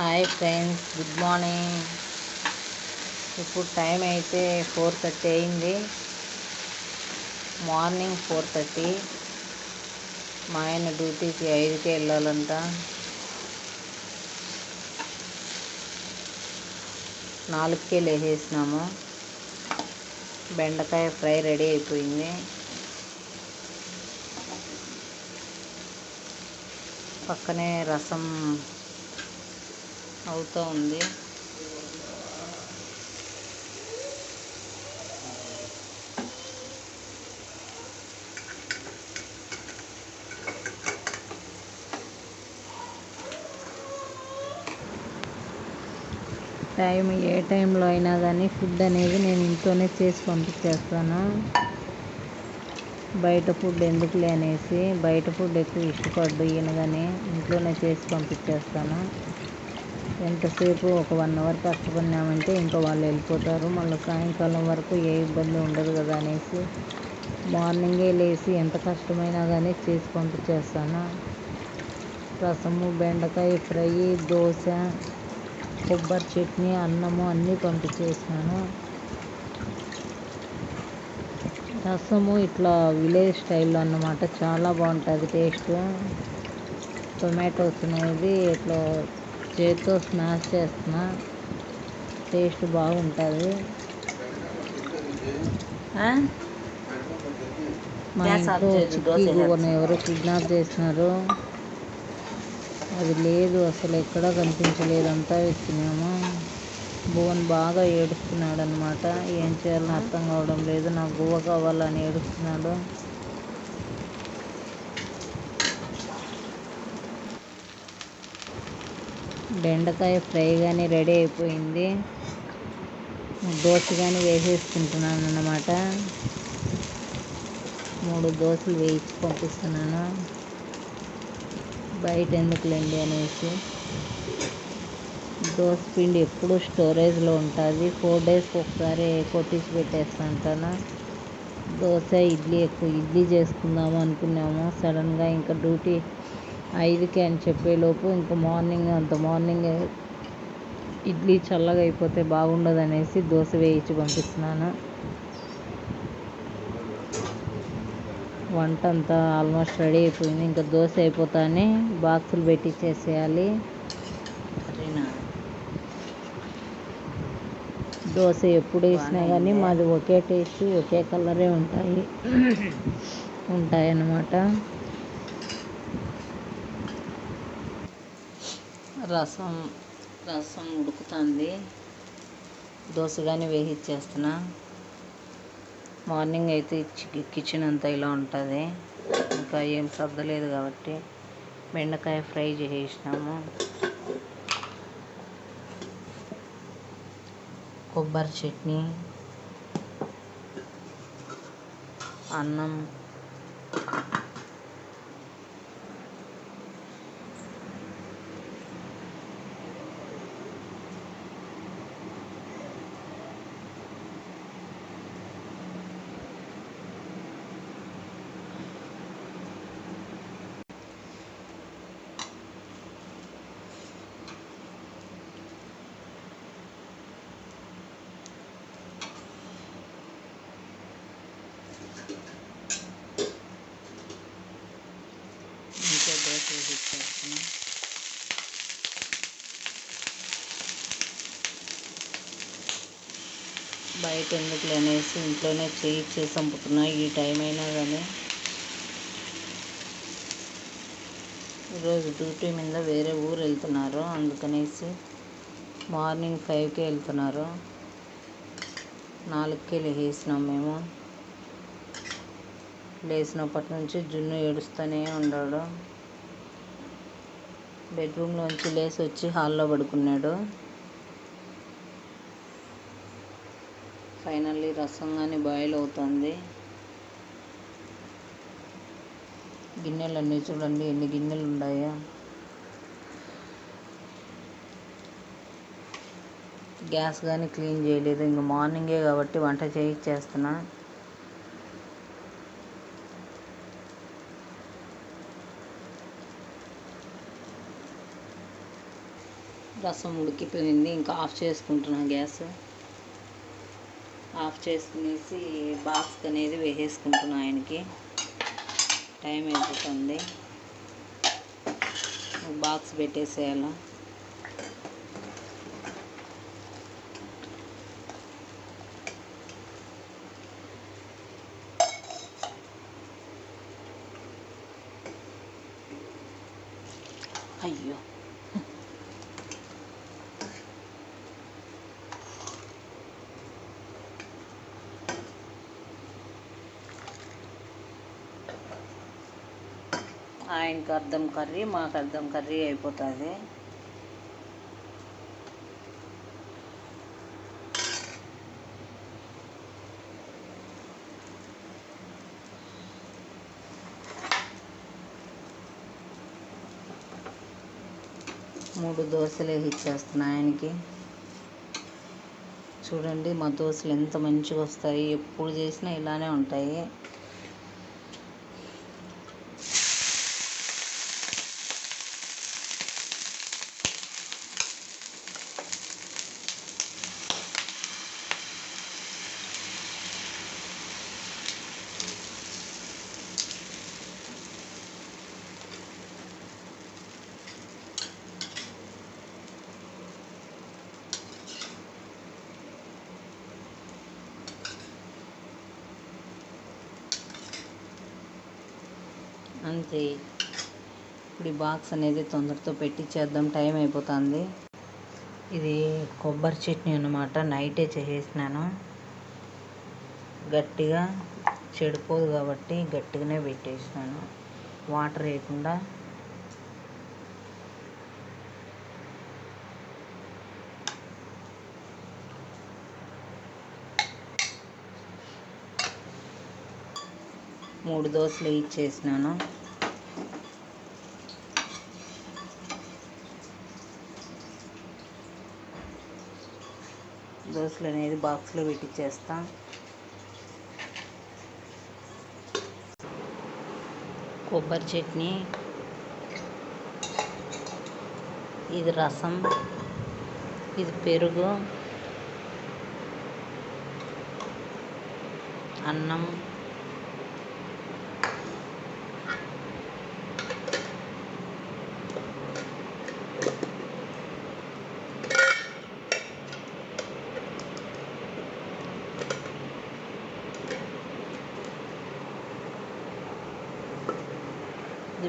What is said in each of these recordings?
Hi friends good morning ఇప్పుడు time అయితే four thirty అయింది. మార్నింగ్ ఫోర్ థర్టీ మా ఆయన డ్యూటీకి ఐదుకే వెళ్ళాలంట. నాలుగుకే లేచేసినాము. బెండకాయ ఫ్రై రెడీ అయిపోయింది. పక్కనే రసం అవుతూ ఉంది. టైం ఏ టైంలో అయినా కానీ ఫుడ్ అనేది నేను ఇంట్లోనే చేసి పంపించేస్తాను. బయట ఫుడ్ ఎందుకులే అనేసి బయట ఫుడ్ ఎక్కువ ఇష్టపడ్డు ఈయన కానీ ఇంట్లోనే చేసి పంపించేస్తాను. ఎంతసేపు ఒక వన్ అవర్ కష్టపడినామంటే ఇంకా వాళ్ళు వెళ్ళిపోతారు. మళ్ళీ సాయంకాలం వరకు ఏ ఇబ్బంది ఉండదు కదా అనేసి మార్నింగే లేచి ఎంత కష్టమైనా కానీ చేసి పంపించేస్తాను. రసము బెండకాయ ఫ్రై దోశ కొబ్బరి చట్నీ అన్నము అన్నీ పంపించేసినాను రసము ఇట్లా విలేజ్ స్టైల్లో అన్నమాట. చాలా బాగుంటుంది టేస్ట్. టొమాటోస్ అనేది ఇట్లా చేతితో స్మాష్ చేస్తున్నా. టేస్ట్ బాగుంటుంది. మా ఇంట్లో చిక్కీ ఎవరో కిడ్నాప్ చేసినారు. అది లేదు అసలు ఎక్కడా కనిపించలేదు అంతా వెతికినాము భువన్ బాగా ఏడుస్తున్నాడు అనమాట ఏం చేయాలని అర్థం కావడం లేదు. నాకు గువ్వ కావాలని ఏడుస్తున్నాడు. బెండకాయ ఫ్రై కానీ రెడీ అయిపోయింది. దోశ కానీ వేసేసుకుంటున్నాను అన్నమాట. మూడు దోశలు వేయించి పంపిస్తున్నాను. బయట ఎందుకులేండి అనేసి. దోశ పిండి ఎప్పుడు స్టోరేజ్లో ఉంటుంది. ఫోర్ డేస్కి ఒకసారి కొట్టించి పెట్టేస్తుంటాను దోశ ఇడ్లీ ఎక్కువ ఇడ్లీ చేసుకుందాము అనుకున్నాము. సడన్గా ఇంకా డ్యూటీ ఐదుకి అని చెప్పేలోపు ఇంకా మార్నింగ్ అంత మార్నింగ్ ఇడ్లీ చల్లగా అయిపోతే బాగుండదు అనేసి దోశ వేయించి పంపిస్తున్నాను. వంట అంతా ఆల్మోస్ట్ రెడీ అయిపోయింది. ఇంకా దోశ అయిపోతానే బాక్సులు పెట్టించేసేయాలి దోశ ఎప్పుడు వేసినా కానీ మాది ఒకే టేస్ట్ ఒకే కలరే ఉంటాయి. ఉంటాయి రసం రసం ఉడుకుతుంది. దోశ కానీ వేయించేస్తున్నా మార్నింగ్ అయితే కిచెన్ అంతా ఇలా ఉంటుంది. ఇంకా ఏం సర్దలేదు కాబట్టి బెండకాయ ఫ్రై చేసేసినాము. కొబ్బరి చట్నీ అన్నం ఇంకో దోశ వేసేస్తున్నాం బయట ఎందుకు అనేసి ఇంట్లోనే చేయి చేసి చంపుతున్నా ఈ టైం అయినా కానీ ఈరోజు డ్యూటీ మీద వేరే ఊరు వెళ్తున్నారు. అందుకనేసి మార్నింగ్ ఫైవ్కే వెళ్తున్నారు. నాలుగుకే లేసినాం మేము. లేచినప్పటి నుంచి జున్ను ఏడుస్తూనే ఉన్నాడు. బెడ్రూమ్లోంచి లేచి వచ్చి హాల్లో పడుకున్నాడు. ఫైనల్లీ రసం కానీ బాయిల్ అవుతుంది. గిన్నెలన్నీ చూడండి ఎన్ని గిన్నెలు ఉన్నాయా. గ్యాస్ కానీ క్లీన్ చేయలేదు. ఇంక మార్నింగే కాబట్టి వంట చేయించేస్తున్నా రసం ఉడికిపోయింది. ఇంకా ఆఫ్ చేసుకుంటున్నా గ్యాస్. ఆఫ్ చేసుకునేసి బాక్స్ అనేది వేసేసుకుంటున్నా ఆయనకి. టైం అయిపోతుంది. బాక్స్ పెట్టేసేయాల? అయ్యో. ఆయనకి అర్థం కర్రీ మాకు అర్థం కర్రీ అయిపోతుంది. మూడు దోశలు ఇచ్చేస్తున్నా ఆయనకి. చూడండి మా దోశలు ఎంత మంచిగా వస్తాయి ఎప్పుడు చేసినా ఇలానే ఉంటాయి. అంతే ఇప్పుడు ఈ బాక్స్ అనేది తొందరతో పెట్టించేద్దాం టైం అయిపోతుంది. ఇది కొబ్బరి చట్నీ అనమాట నైటే చేసేసినాను. గట్టిగా చెడిపోదు కాబట్టి గట్టిగానే పెట్టేసినాను. వాటర్ వేయకుండా. మూడు దోశలు ఇచ్చేసినాను దోశలు అనేది బాక్స్లో పెట్టిచ్చేస్తా కొబ్బరి చట్నీ. ఇది రసం. ఇది పెరుగు. అన్నం.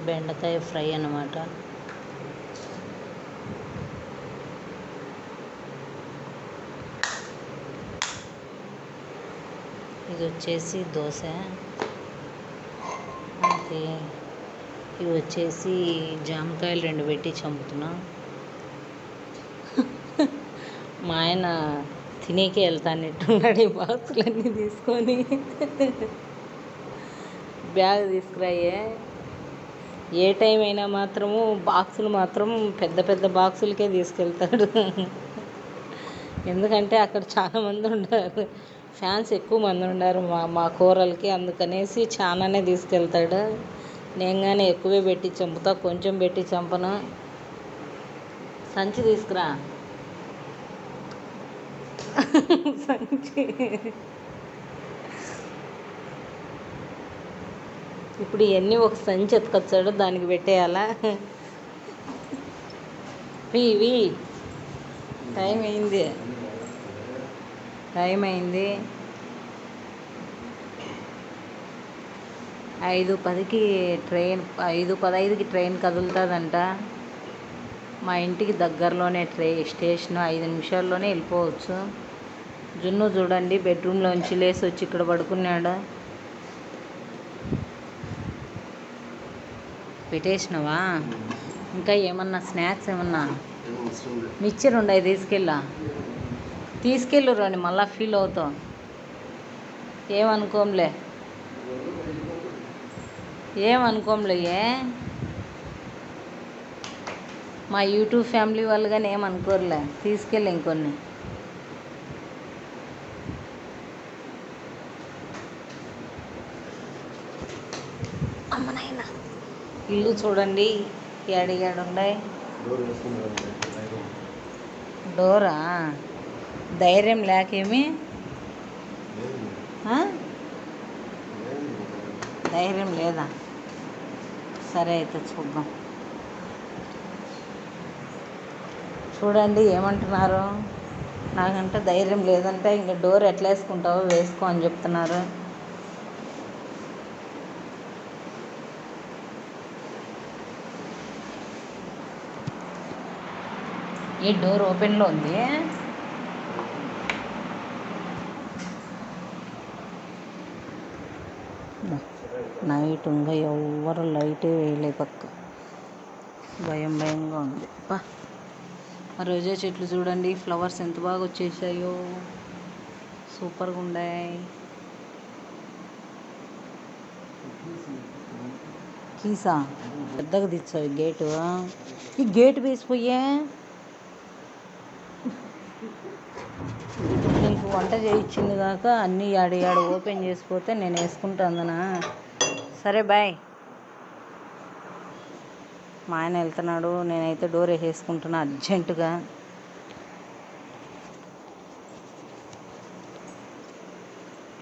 ఇది బెండకాయ ఫ్రై అన్నమాట. ఇది వచ్చేసి దోశ. అంతే ఇవి వచ్చేసి జామకాయలు రెండు పెట్టి చంపుతున్నా. మా ఆయన తినేకే వెళ్తానట్టున్నాడు ఈ బాక్సులన్నీ తీసుకొని. బ్యాగ్ తీసుకురాయే. ఏ టైం అయినా మాత్రము బాక్సులు మాత్రం పెద్ద పెద్ద బాక్సులకే తీసుకెళ్తాడు. ఎందుకంటే అక్కడ చాలా మంది ఉన్నారు ఫ్యాన్స్ ఎక్కువ మంది ఉన్నారు మా మా కూరలకి అందుకనేసి చాలానే తీసుకెళ్తాడు. నేను కానీ ఎక్కువే పెట్టి చంపుతా కొంచెం పెట్టి చంపను. సంచి తీసుకురా. సంచి. ఇప్పుడు ఇవన్నీ ఒక సంచి ఎత్తుకొచ్చాడు దానికి పెట్టేయాలా? ఇవి టైం అయింది. టైం అయింది. ఐదు పదికి ట్రైన్ ఐదు పదైదుకి ట్రైన్ కదులుతుందంట. మా ఇంటికి దగ్గరలోనే ట్రై స్టేషన్ ఐదు నిమిషాల్లోనే వెళ్ళిపోవచ్చు. జున్ను చూడండి బెడ్రూమ్లోంచి లేసి వచ్చి ఇక్కడ పడుకున్నాడు? పెట్టేసినావా? ఇంకా ఏమన్నా స్నాక్స్ ఏమన్నా? మిక్చర్ ఉండయి తీసుకెళ్ళా. తీసుకెళ్ళు రండి మళ్ళా ఫీల్ అవుతాం. ఏమనుకోంలే? ఏమనుకోంలే ఏ? మా యూట్యూబ్ ఫ్యామిలీ వాళ్ళు కానీ ఏమనుకోరులే? తీసుకెళ్ళి ఇంకొన్ని అమ్మ నాయన ఇల్లు చూడండి. ఏడిగాడు ఉన్నాయి. డోరా ధైర్యం. లేకేమి? ధైర్యం లేదా? సరే అయితే చూద్దాం. చూడండి ఏమంటున్నారు? నాకంటే ధైర్యం లేదంటే ఇంక డోర్ ఎట్లా వేసుకుంటావో వేసుకో అని చెప్తున్నారు. ఈ డోర్ ఓపెన్లో ఉంది. నైట్ ఇంకా ఎవ్వరు లైటే వేయలే పక్క. భయం భయంగా ఉంది. పా. ఆ రోజా చెట్లు చూడండి ఫ్లవర్స్ ఎంత బాగా వచ్చేసాయో. సూపర్గా ఉన్నాయి కీసా? పెద్దగా తెచ్చావు గేటు. ఈ గేట్ వేసిపోయే నీకు వంట చేయించింది కాక అన్నీ యాడ యాడ ఓపెన్ చేసిపోతే నేను వేసుకుంటాందనా. సరే బాయ్ మా ఆయన వెళ్తున్నాడు నేనైతే డోర్ వేసేసుకుంటున్నా అర్జెంటుగా.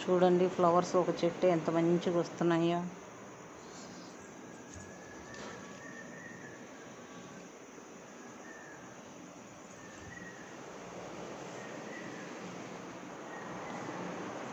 చూడండి ఫ్లవర్స్ ఒక చెట్టు ఎంత మంచిగా వస్తున్నాయో.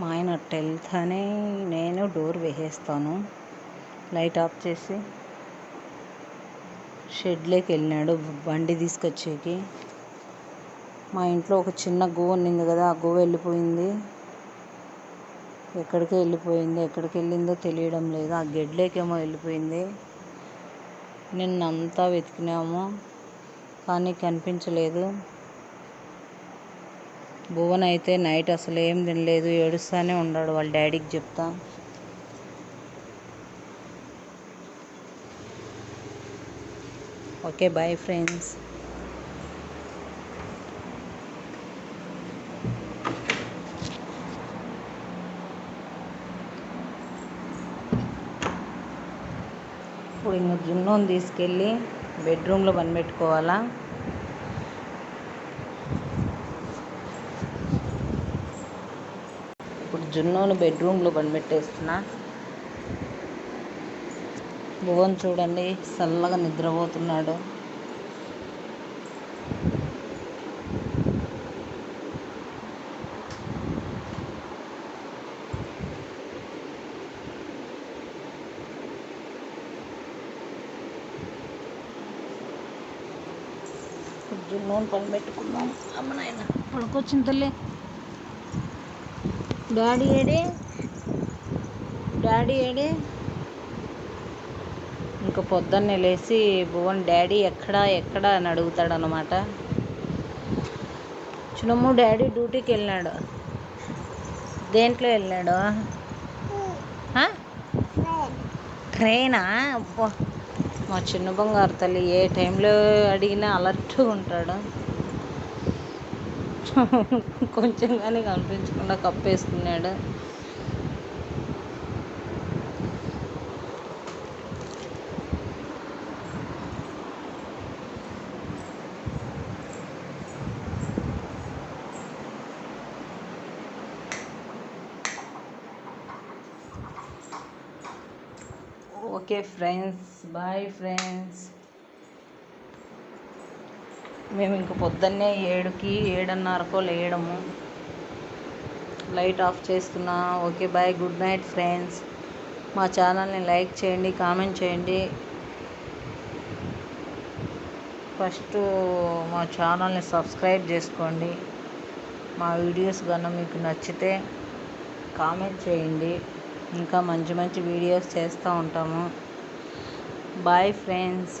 మా ఆయన అట్ట వెళ్తానే నేను డోర్ వేసేస్తాను. లైట్ ఆఫ్ చేసి షెడ్లోకి వెళ్ళినాడు బండి తీసుకొచ్చేకి. మా ఇంట్లో ఒక చిన్న గువ్వ ఉన్నింది కదా ఆ గువ్వ వెళ్ళిపోయింది. ఎక్కడికి వెళ్ళిపోయింది ఎక్కడికి వెళ్ళిందో తెలియడం లేదు. ఆ గెడ్లేకేమో వెళ్ళిపోయింది. నిన్నంతా వెతికినాము కానీ కనిపించలేదు. భువన్ అయితే నైట్ అసలు ఏం తినలేదు ఏడుస్తానే ఉన్నాడు వాళ్ళ డాడీకి చెప్తా. Okay bye friends. ఇప్పుడు ఇంక జున్నోని తీసుకెళ్ళి బెడ్రూమ్లో పని పెట్టుకోవాలా జున్నోని బెడ్రూమ్లో పెట్టేస్తున్నా భువన్ చూడండి చల్లగా నిద్రపోతున్నాడు. జున్నోని పని పెట్టుకుందాం అమ్మ నాయన పడుకొచ్చింది తల్లి డాడీ ఏడే? డాడీ ఏడే? ఇంకా పొద్దున్నే లేచి భువన్ డాడీ ఎక్కడా ఎక్కడా? అని అడుగుతాడు అనమాట చిన్నమ్ము డాడీ డ్యూటీకి వెళ్ళినాడు. దేంట్లో వెళ్ళినాడు? ట్రైనా? మా చిన్న బంగారు తల్లి ఏ టైంలో అడిగినా అలర్ట్గా ఉంటాడు. కొంచెం కానీ కనిపించకుండా కప్పేసుకున్నాడు. Okay friends bye friends. మేము ఇంక పొద్దున్నే ఏడుకి ఏడున్నరకో లేయడము. లైట్ ఆఫ్ చేస్తున్నా. Okay bye good night friends. మా ఛానల్ని లైక్ చేయండి కామెంట్ చేయండి. ఫస్ట్ మా ఛానల్ని సబ్స్క్రైబ్ చేసుకోండి. మా వీడియోస్ కన్నా మీకు నచ్చితే కామెంట్ చేయండి. ఇంకా మంచి మంచి వీడియోస్ చేస్తూ ఉంటాము. Bye friends.